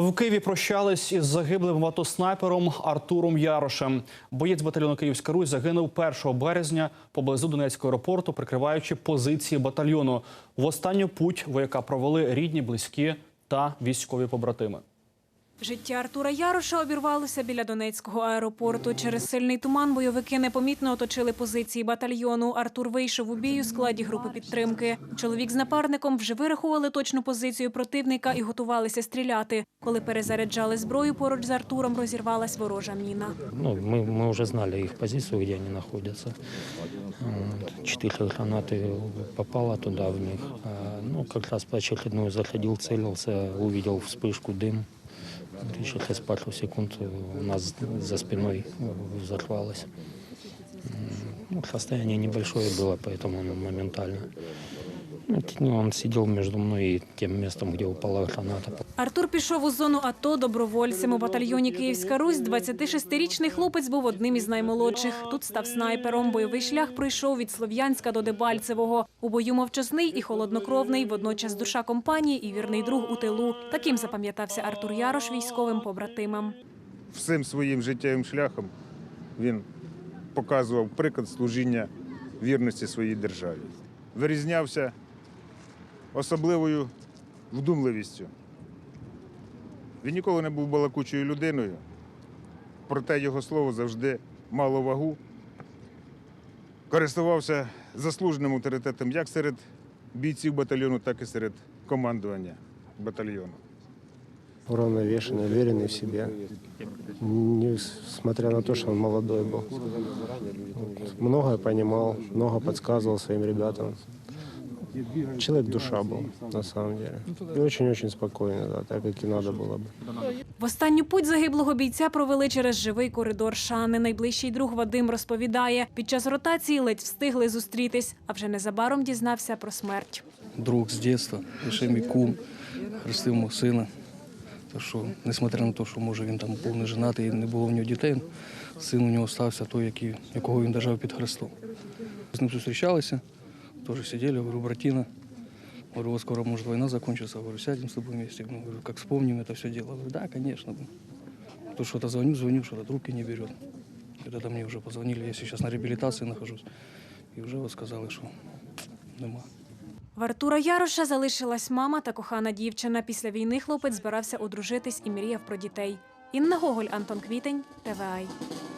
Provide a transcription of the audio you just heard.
В Києві прощались із загиблим ватоснайпером Артуром Ярошем. Боєць батальйону Київська Русь загинув 1 березня поблизу Донецького аеропорту, прикриваючи позиції батальйону. В останню путь вояка провели рідні, близькі та військові побратими. Життя Артура Яроша обірвалося біля Донецького аеропорту. Через сильний туман бойовики непомітно оточили позиції батальйону. Артур вийшов у бій у складі групи підтримки. Чоловік з напарником вже вирахували точну позицію противника і готувалися стріляти. Коли перезаряджали зброю, поруч з Артуром розірвалась ворожа міна. Ну, мы, мы уже знали их позицию, где они находятся. Вот. Четыре гранаты попало туда в них. А, Ну, как раз по очередную заходил, целился, увидел вспышку, дым. Еще через пару секунд у нас за спиной взорвалось. Ну, расстояние небольшое было, поэтому моментально. Ну, Он сидел между мной и тем местом, где упала граната. Артур пішов у зону АТО добровольцем у батальйоні Київська Русь. 26-річний хлопець був одним із наймолодших. Тут став снайпером. Бойовий шлях пройшов від Слов'янська до Дебальцевого. У бою мовчазний і холоднокровний, водночас душа компанії і вірний друг у тилу. Таким запам'ятався Артур Ярош військовим побратимам. всім своїм життєвим шляхом він показував приклад служіння вірності своїй державі. Вирізнявся особливою вдумливістю. Він ніколи не був балакучою людиною, проте його слово завжди мало вагу. Користувався заслуженим авторитетом як серед бійців батальйону, так і серед командування батальйону. уравновешенный, уверенный в себе. Несмотря на то, что он молодой был. Вот. Многое понимал, много подсказывал своим ребятам. Человек душа был, на самом деле. И очень-очень спокойный, да, так, как и надо было бы. В останню путь загиблого бійця провели через живий коридор Шани. Найближчий друг Вадим розповідає, під час ротації ледь встигли зустрітись, а вже незабаром дізнався про смерть. друг з дитинства, лише мій кум, хрестив мого сина. Так що, несмотря на те, що може він там був не женатий і не було в нього дітей, син у нього стався той, який, якого він держав під хрестом. З ним зустрічалися, теж сиділи, говорю, братіна. Говорю, вот скоро может война закончится. Говорю, сядем с тобой вместе. Ну, говорю, как вспомним это все дело. Говорю, да, конечно. То что-то звоню, звоню, что-то трубки не берет. И тогда мне уже позвонили, я сейчас на реабилитации нахожусь. Уже вот сказали, что нема. В Артура Яроша залишилась мама та кохана дівчина. Після війни хлопець збирався одружитись і мріяв про дітей. Інна Гоголь, Антон Квітень, ТВАЙ.